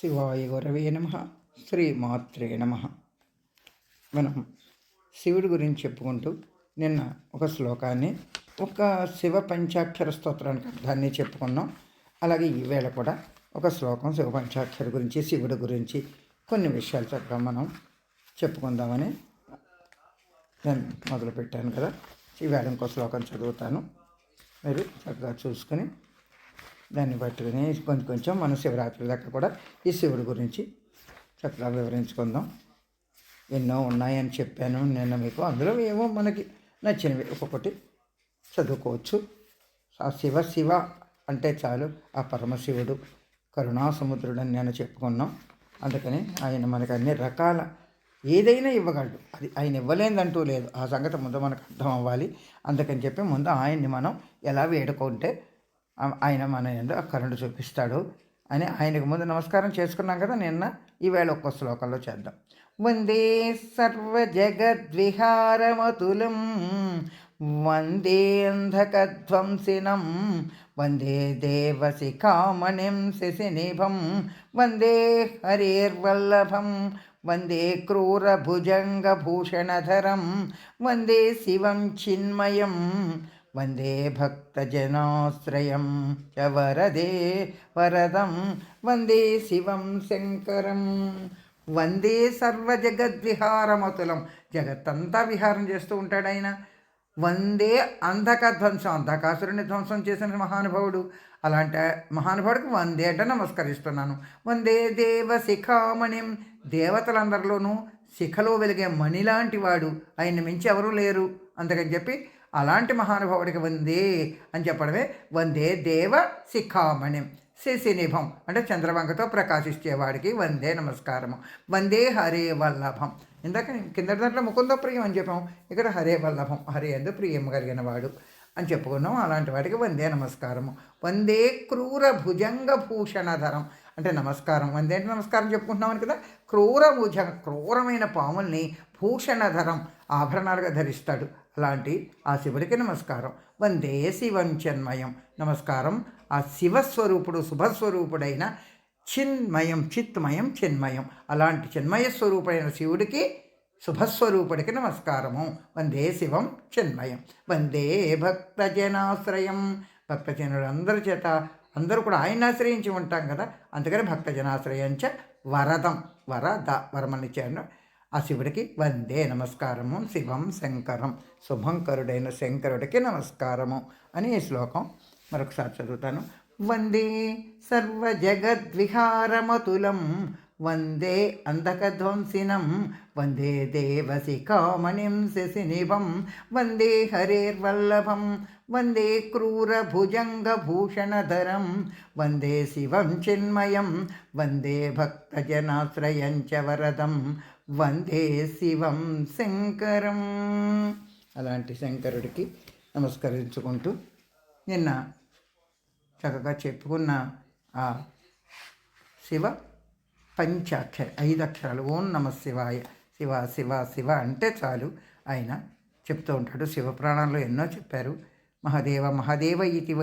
శివాయ గురవే నమ. శ్రీమాత్రే నమ. మనం శివుడి గురించి చెప్పుకుంటూ నిన్న ఒక శ్లోకాన్ని ఒక శివ పంచాక్షర స్తోత్రానికి అర్థాన్ని చెప్పుకున్నాం. అలాగే ఈవేళ కూడా ఒక శ్లోకం శివ పంచాక్షర గురించి శివుడి గురించి కొన్ని విషయాలు చెప్పడం మనం చెప్పుకుందామని నేను మొదలుపెట్టాను కదా. ఈవేళ ఇంకో శ్లోకం చదువుతాను. మీరు చక్కగా చూసుకొని దాన్ని పట్టుకుని కొంచెం కొంచెం మన శివరాత్రి దాకా కూడా ఈ శివుడి గురించి చక్కగా వివరించుకుందాం. ఎన్నో ఉన్నాయని చెప్పాను నేను మీకు. అందులో ఏమో మనకి నచ్చినవి. ఒక్కొక్కటి చదువుకోవచ్చు. ఆ శివ శివ అంటే చాలు. ఆ పరమశివుడు కరుణాసముద్రుడు అని నేను చెప్పుకున్నాం. అందుకని ఆయన మనకు అన్ని రకాల ఏదైనా ఇవ్వగలడు. అది ఆయన ఇవ్వలేదంటూ లేదు. ఆ సంగతి ముందు మనకు అర్థం అవ్వాలి. అందుకని చెప్పి ముందు ఆయన్ని మనం ఎలా వేడుకుంటే ఆయన మన ఎందు ఆ కరుణ చూపిస్తాడు అని ఆయనకు ముందు నమస్కారం చేసుకున్నాం కదా నిన్న. ఈవేళ ఒక్క శ్లోకంలో చేద్దాం. వందే సర్వజగద్విహారమతులం వందే అంధకధ్వంసినం వందే దేవశిఖామణిం శిశినిభం వందే హరిర్వల్లభం వందే క్రూరభుజంగభూషణధరం వందే శివం చిన్మయం వందే భక్తజనాశ్రయం చ వరదే వరదం వందే శివం శంకరం వందే సర్వజగద్విహారమతులం జగత్తంతా విహారం చేస్తూ ఉంటాడు ఆయన. వందే అంధక ధ్వంసం అంధకాసురుని ధ్వంసం చేసిన మహానుభావుడు. అలాంటి మహానుభావుడికి వందే అంటే నమస్కరిస్తున్నాను. వందే దేవ శిఖామణిం దేవతలందరిలోనూ శిఖలో వెలిగే మణిలాంటి వాడు. ఆయన మించి ఎవరూ లేరు. అందుకని చెప్పి అలాంటి మహానుభావుడికి వందే అని చెప్పడమే. వందే దేవ శిఖామణి. శశినిభం అంటే చంద్రవంకతో ప్రకాశించేవాడికి వందే నమస్కారము. వందే హరే వల్లభం. ఇందాక కింద దాంట్లో ముకుంద ప్రియం అని చెప్పాము. ఇక్కడ హరే వల్లభం హరే ఎందు ప్రియం కలిగిన వాడు అని చెప్పుకున్నాం అలాంటి వాడికి వందే నమస్కారము. వందే క్రూర భుజంగ భూషణధరం అంటే నమస్కారం. వందే అంటే నమస్కారం చెప్పుకుంటున్నామని కదా? క్రూర భుజ క్రూరమైన పాముల్ని భూషణధరం ఆభరణాలుగా ధరిస్తాడు. అలాంటి ఆ శివుడికి నమస్కారం. వందే శివం చిన్మయం. నమస్కారం. ఆ శివస్వరూపుడు శుభస్వరూపుడైన చిన్మయం చిత్మయం చిన్మయం. అలాంటి చిన్మయ స్వరూపుడైన శివుడికి శుభస్వరూపుడికి నమస్కారము. వందే శివం చిన్మయం. వందే భక్తజనాశ్రయం. భక్తజనులందరి చేత అందరూ కూడా ఆయన ఆశ్రయించి ఉంటాం కదా. అందుకని భక్తజనాశ్రయం చ వరదం. వరద వరమని చేయడం ఆ శివుడికి వందే నమస్కారము. శివం శంకరం. శుభంకరుడైన శంకరుడికి నమస్కారము అని ఈ శ్లోకం మరొకసారి చదువుతాను. వందే సర్వజగద్విహారమతులం వందే అంధకధ్వంసినం వందే దేవశిఖామణిం శశినివం వందే హరేర్వల్లభం వందే క్రూరభుజంగభూషణధరం వందే శివం చిన్మయం వందే భక్తజనాశ్రయం చ వరదం వందే శివం శంకరం అలాంటి శంకరుడికి నమస్కరించుకుంటూ నిన్న చక్కగా చెప్పుకున్న ఆ శివ పంచాక్షర ఐదు అక్షరాలు ఓం నమ శివాయ శివ శివ శివ అంటే చాలు. ఆయన చెప్తూ ఉంటాడు శివ ఎన్నో చెప్పారు. మహదేవ మహదేవ ఇది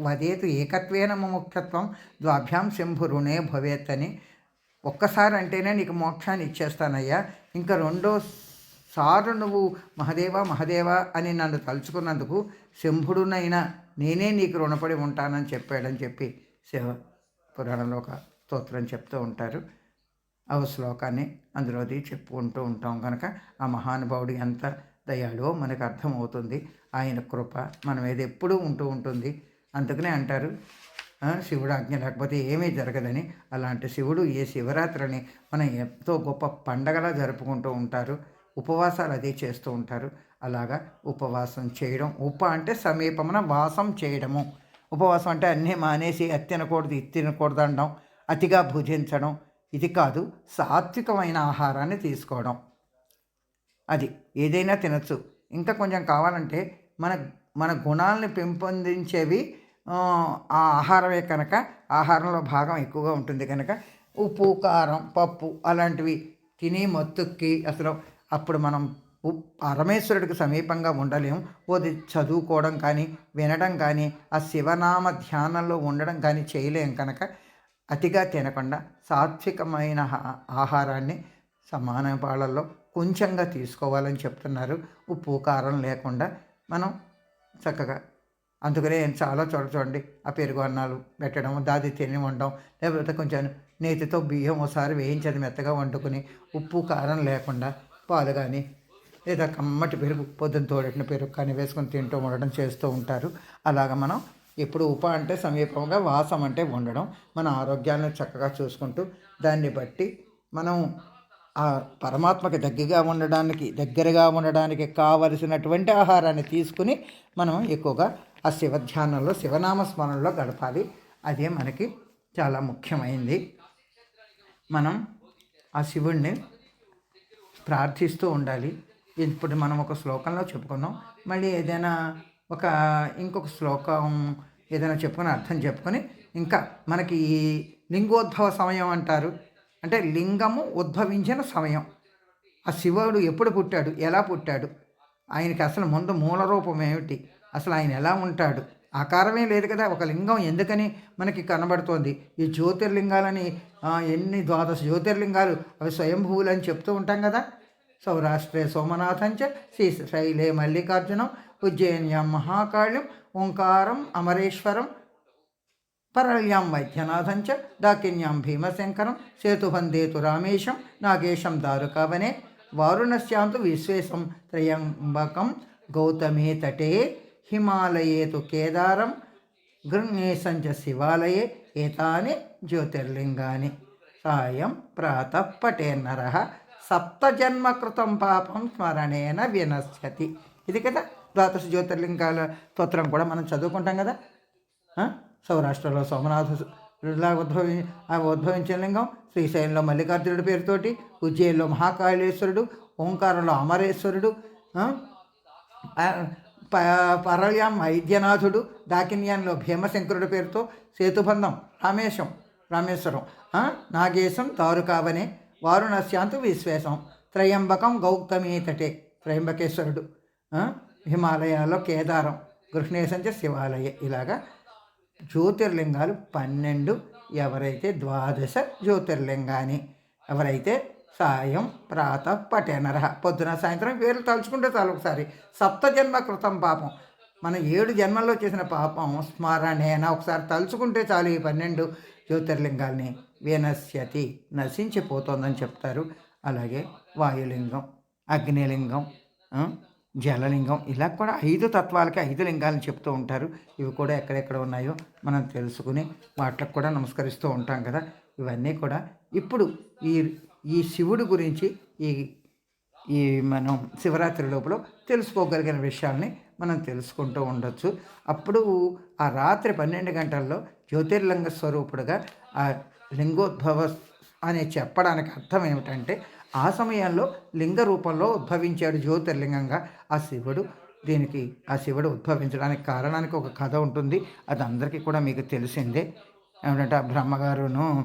వదేతు ఏకత్వేన ముఖ్యత్వం ద్వాభ్యాం శంభురుణే భవేత్ అని ఒక్కసారి అంటేనే నీకు మోక్షాన్ని ఇచ్చేస్తానయ్యా. ఇంకా రెండో సారు నువ్వు మహదేవ మహదేవ అని నన్ను తలుచుకున్నందుకు శంభుడునైనా నేనే నీకు రుణపడి ఉంటానని చెప్పాడని చెప్పి శివ పురాణంలో ఒక స్తోత్రం చెప్తూ ఉంటారు. ఆ శ్లోకాన్ని అందులోది చెప్పుకుంటూ ఉంటాం కనుక ఆ మహానుభావుడు ఎంత దయాళువో మనకు అర్థమవుతుంది. ఆయన కృప మనం ఏది ఎప్పుడూ ఉంటూ ఉంటుంది. అందుకనే అంటారు శివుడు ఆజ్ఞ లేకపోతే ఏమీ జరగదని. అలాంటి శివుడు ఈ శివరాత్రిని మనం ఎంతో గొప్ప పండగలా జరుపుకుంటూ ఉంటారు. ఉపవాసాలు అది చేస్తూ ఉంటారు. అలాగా ఉపవాసం చేయడం ఉప అంటే సమీపమున వాసం చేయడము. ఉపవాసం అంటే అన్నీ మానేసి అది తినకూడదు ఇది తినకూడదు అనడం అతిగా భుజించడం ఇది కాదు సాత్వికమైన ఆహారాన్ని తీసుకోవడం. అది ఏదైనా తినచ్చు. ఇంకా కొంచెం కావాలంటే మన మన గుణాలని పెంపొందించేవి ఆ, ఆహారమే కనుక ఆహారంలో భాగం ఎక్కువగా ఉంటుంది కనుక ఉప్పు కారం పప్పు అలాంటివి తిని మత్తుక్కి అసలు అప్పుడు మనం ఉప్- పరమేశ్వరుడికి సమీపంగా ఉండలేము ఓది చదువుకోవడం కానీ వినడం కానీ ఆ శివనామ ధ్యానంలో ఉండడం కానీ చేయలేం కనుక అతిగా తినకుండా సాత్వికమైన ఆహారాన్ని సమాన పాళ్ళల్లో కొంచెంగా తీసుకోవాలని చెప్తున్నారు. ఉప్పు కారం లేకుండా మనం చక్కగా అందుకనే చాలా చోట చూడండి ఆ పెరుగు అన్నాలు పెట్టడం దాది తిని వండడం లేకపోతే కొంచెం నేతితో బియ్యం ఒకసారి వేయించది మెత్తగా వండుకుని ఉప్పు కారం లేకుండా పాలు కానీ లేదా కమ్మటి పెరుగు పొద్దున తోడెట్టిన పెరుగు కానీ వేసుకొని తింటూ ఉండడం చేస్తూ ఉంటారు. అలాగ మనం ఇప్పుడు ఉప అంటే సమీపంగా వాసం అంటే ఉండడం. మన ఆరోగ్యాన్ని చక్కగా చూసుకుంటూ దాన్ని బట్టి మనం ఆ పరమాత్మకి దగ్గరగా ఉండడానికి దగ్గరగా ఉండడానికి కావలసినటువంటి ఆహారాన్ని తీసుకుని మనం ఎక్కువగా ఆ శివ ధ్యానంలో శివనామ స్మరణలో గడపాలి. అదే మనకి చాలా ముఖ్యమైంది. మనం ఆ శివుణ్ణి ప్రార్థిస్తూ ఉండాలి. ఇప్పుడు మనం ఒక శ్లోకంలో చెప్పుకున్నాం. మళ్ళీ ఏదైనా ఒక ఇంకొక శ్లోకం ఏదైనా చెప్పుకొని అర్థం చెప్పుకొని ఇంకా మనకి ఈ లింగోద్భవ సమయం అంటారు. అంటే లింగము ఉద్భవించిన సమయం. ఆ శివుడు ఎప్పుడు పుట్టాడు? ఎలా పుట్టాడు? ఆయనకి అసలు ముందు మూల రూపం ఏమిటి? అసలు ఆయన ఎలా ఉంటాడు? ఆకారమే లేదు కదా. ఒక లింగం ఎందుకని మనకి కనబడుతోంది? ఈ జ్యోతిర్లింగాలని ఎన్ని ద్వాదశ జ్యోతిర్లింగాలు అవి స్వయంభూవులు అని చెప్తూ ఉంటాం కదా. సౌరాష్ట్రే సోమనాథంచ శ్రీశైలే మల్లికార్జునం ఉజ్జయిన్యం మహాకాళ్యం ఓంకారం అమరేశ్వరం పరళ్యాం వైద్యనాథంచ దాకిన్యాం భీమశంకరం సేతుబందేతు రామేశం నాగేశం దారుకావనే వారుణస్యాంతు విశ్వేశం త్రయంబకం గౌతమే తటే హిమాలయేతు కేదారం గృహ్ణేశంచ శివాలయే ఏతాని జ్యోతిర్లింగాని. సాయం ప్రాతపటేన్నర సప్తజన్మకృతం పాపం స్మరణేన వినశ్యతి. ఇది కదా ద్వాదశ జ్యోతిర్లింగాల స్తోత్రం కూడా మనం చదువుకుంటాం కదా. సౌరాష్ట్రలో సోమనాథ ఇలా ఉద్భవి ఉద్భవించిన లింగం శ్రీశైలంలో మల్లికార్జునుడి పేరుతోటి ఉజ్జయిన్లో మహాకాళేశ్వరుడు ఓంకారంలో అమరేశ్వరుడు ప పరళ్యాం వైద్యనాథుడు దాకిన్యాన్లో భీమశంకరుడి పేరుతో సేతుబంధం రామేశం రామేశ్వరం నాగేశం తారుకావనే వారుణశ్యాంతు విశ్వేశం త్రయంబకం గౌతమీ తటే త్రయంబకేశ్వరుడు హిమాలయాల్లో కేదారం గృహ్ణేశంచ శివాలయ. ఇలాగా జ్యోతిర్లింగాలు పన్నెండు ఎవరైతే ద్వాదశ జ్యోతిర్లింగాన్ని ఎవరైతే సాయం ప్రాత పటేనర పొద్దున సాయంత్రం వేలు తలుచుకుంటే చాలు ఒకసారి. సప్త జన్మ కృతం పాపం. మన ఏడు జన్మల్లో చేసిన పాపం స్మరణేన ఒకసారి తలుచుకుంటే చాలు ఈ పన్నెండు జ్యోతిర్లింగాల్ని. వినశ్యతి నశించిపోతుందని చెప్తారు. అలాగే వాయులింగం అగ్నిలింగం ఆ, జలలింగం. ఇలా కూడా ఐదు తత్వాలకి ఐదు లింగాలను చెప్తూ ఉంటారు. ఇవి కూడా ఎక్కడెక్కడ ఉన్నాయో మనం తెలుసుకుని వాటికి కూడా నమస్కరిస్తూ ఉంటాం కదా. ఇవన్నీ కూడా ఇప్పుడు ఈ ఈ శివుడు గురించి ఈ ఈ మనం శివరాత్రి లోపల తెలుసుకోగలిగిన విషయాల్ని మనం తెలుసుకుంటూ ఉండొచ్చు. అప్పుడు ఆ రాత్రి పన్నెండు గంటల్లో జ్యోతిర్లింగ స్వరూపుడుగా ఆ లింగోద్భవ అని చెప్పడానికి అర్థం ఏమిటంటే ఆ సమయంలో లింగ రూపంలో ఉద్భవించాడు జ్యోతిర్లింగంగా ఆ శివుడు. దీనికి ఆ శివుడు ఉద్భవించడానికి కారణానికి ఒక కథ ఉంటుంది. అది అందరికీ కూడా మీకు తెలిసిందే. ఏమంటే ఆ బ్రహ్మగారును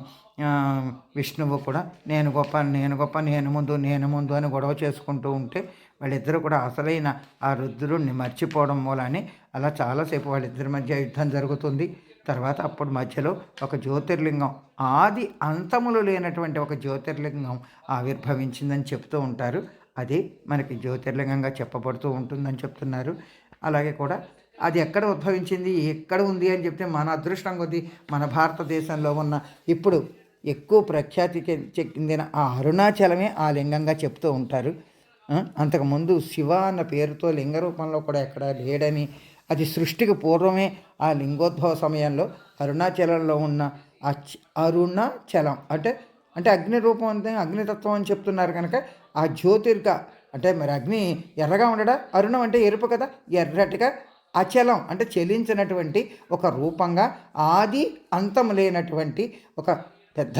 విష్ణువు కూడా నేను గొప్ప నేను గొప్ప నేను ముందు నేను ముందు అని గొడవ చేసుకుంటూ ఉంటే వాళ్ళిద్దరూ కూడా అసలైన ఆ రుద్రుడిని మర్చిపోవడం మూలాన్ని అలా చాలాసేపు వాళ్ళిద్దరి మధ్య యుద్ధం జరుగుతుంది. తర్వాత అప్పుడు మధ్యలో ఒక జ్యోతిర్లింగం ఆది అంతములు లేనటువంటి ఒక జ్యోతిర్లింగం ఆవిర్భవించిందని చెప్తూ ఉంటారు. అది మనకి జ్యోతిర్లింగంగా చెప్పబడుతూ ఉంటుందని చెప్తున్నారు. అలాగే కూడా అది ఎక్కడ ఉద్భవించింది ఎక్కడ ఉంది అని చెప్తే మన అదృష్టం కొద్దీ మన భారతదేశంలో ఉన్న ఇప్పుడు ఎక్కువ ప్రఖ్యాతి చెందిన ఆ అరుణాచలమే ఆ లింగంగా చెప్తూ ఉంటారు. అంతకుముందు శివ అన్న పేరుతో లింగ రూపంలో కూడా ఎక్కడ లేడని అది సృష్టికి పూర్వమే ఆ లింగోద్భవ సమయంలో అరుణాచలంలో ఉన్న ఆ అరుణాచలం. అంటే అంటే అగ్ని రూపం అంటే అగ్నితత్వం అని చెప్తున్నారు కనుక ఆ జ్యోతిర్గ అంటే మరి అగ్ని ఎర్రగా ఉండడా? అరుణం అంటే ఎరుపు కదా? ఎర్రటిగా అచలం అంటే చెలించినటువంటి ఒక రూపంగా ఆది అంతం లేనటువంటి ఒక పెద్ద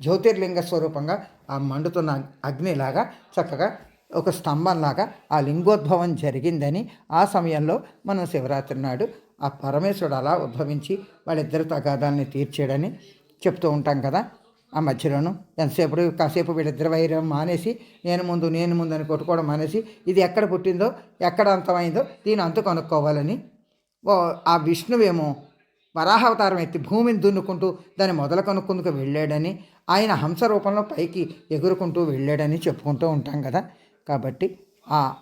జ్యోతిర్లింగ స్వరూపంగా ఆ మండుతున్న అగ్నిలాగా చక్కగా ఒక స్తంభంలాగా ఆ లింగోద్భవం జరిగిందని ఆ సమయంలో మనం శివరాత్రి నాడు ఆ పరమేశ్వరుడు అలా ఉద్భవించి వాళ్ళిద్దరి తగాదాలని తీర్చాడని చెప్తూ ఉంటాం కదా. ఆ మధ్యలోను ఎంతసేపు కాసేపు వీళ్ళిద్దరి వైరం మానేసి నేను ముందు నేను ముందు అని కొట్టుకోవడం మానేసి ఇది ఎక్కడ పుట్టిందో ఎక్కడ అంతమైందో దీని అంతు కనుక్కోవాలని ఓ ఆ విష్ణువేమో వరాహావతారం ఎత్తి భూమిని దున్నుకుంటూ దాన్ని మొదలు కనుక్కుందుకు వెళ్ళాడని ఆయన హంస రూపంలో పైకి ఎగురుకుంటూ వెళ్ళాడని చెప్పుకుంటూ ఉంటాం కదా. కాబట్టి ఆ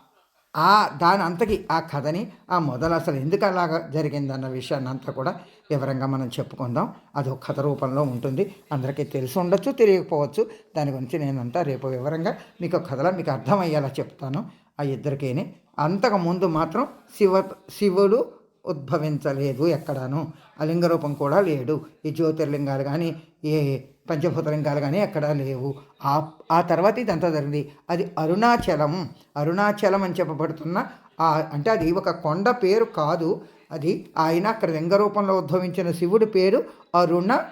ఆ దాని అంతకి ఆ కథని ఆ మొదలు అసలు ఎందుకు అలాగ జరిగిందన్న విషయాన్ని అంతా కూడా వివరంగా మనం చెప్పుకుందాం. అది ఒక కథ రూపంలో ఉంటుంది. అందరికీ తెలిసి ఉండొచ్చు తెలియకపోవచ్చు. దాని గురించి నేనంతా రేపు వివరంగా మీకు కథలో మీకు అర్థమయ్యేలా చెప్తాను. ఆ ఇద్దరికీని అంతకు ముందు మాత్రం శివ శివుడు ఉద్భవించలేదు ఎక్కడాను. ఆ లింగ రూపం కూడా లేడు. ఈ జ్యోతిర్లింగాలు కానీ ఏ పంచభూతలింగాలు కానీ ఎక్కడా లేవు. ఆ ఆ తర్వాత ఇదంతా జరిగింది. అది అరుణాచలం. అరుణాచలం అని చెప్పబడుతున్న ఆ అంటే అది ఒక కొండ పేరు కాదు. అది ఆయన అక్కడ లింగ రూపంలో ఉద్భవించిన శివుడి పేరు అరుణ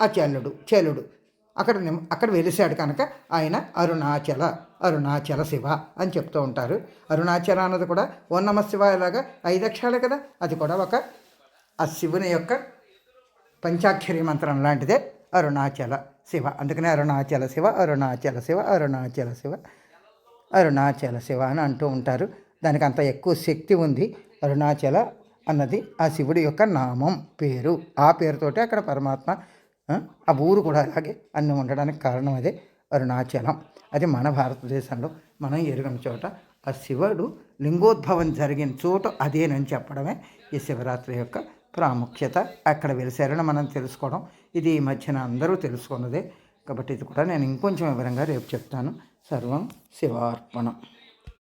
అచలుడు చలుడు. అక్కడ అక్కడ వెలిశాడు కనుక ఆయన అరుణాచల అరుణాచల శివ అని చెప్తూ ఉంటారు. అరుణాచల అన్నది కూడా ఓ నమ శివ లాగా ఐదు అక్షరాలే కదా. అది కూడా ఒక ఆ శివుని యొక్క పంచాక్షరి మంత్రం లాంటిదే. అరుణాచల శివ. అందుకనే అరుణాచల శివ అరుణాచల శివ అరుణాచల శివ అరుణాచల శివ అని అంటూ ఉంటారు. దానికి అంత ఎక్కువ శక్తి ఉంది అరుణాచల అన్నది ఆ శివుడి యొక్క నామం పేరు. ఆ పేరుతోటి అక్కడ పరమాత్మ ఆ, ఊరు కూడా అలాగే అన్ని ఉండడానికి కారణం అదే అరుణాచలం. అది మన భారతదేశంలో మనం ఎరుగని చోట ఆ శివుడు లింగోద్భవం జరిగిన చోట అదేనని చెప్పడమే ఈ శివరాత్రి యొక్క ప్రాముఖ్యత అక్కడ వెలిసారని మనం తెలుసుకోవడం. ఇది ఈ మధ్యన అందరూ తెలుసుకున్నదే. కాబట్టి ఇది కూడా నేను ఇంకొంచెం వివరంగా రేపు చెప్తాను. సర్వం శివార్పణం.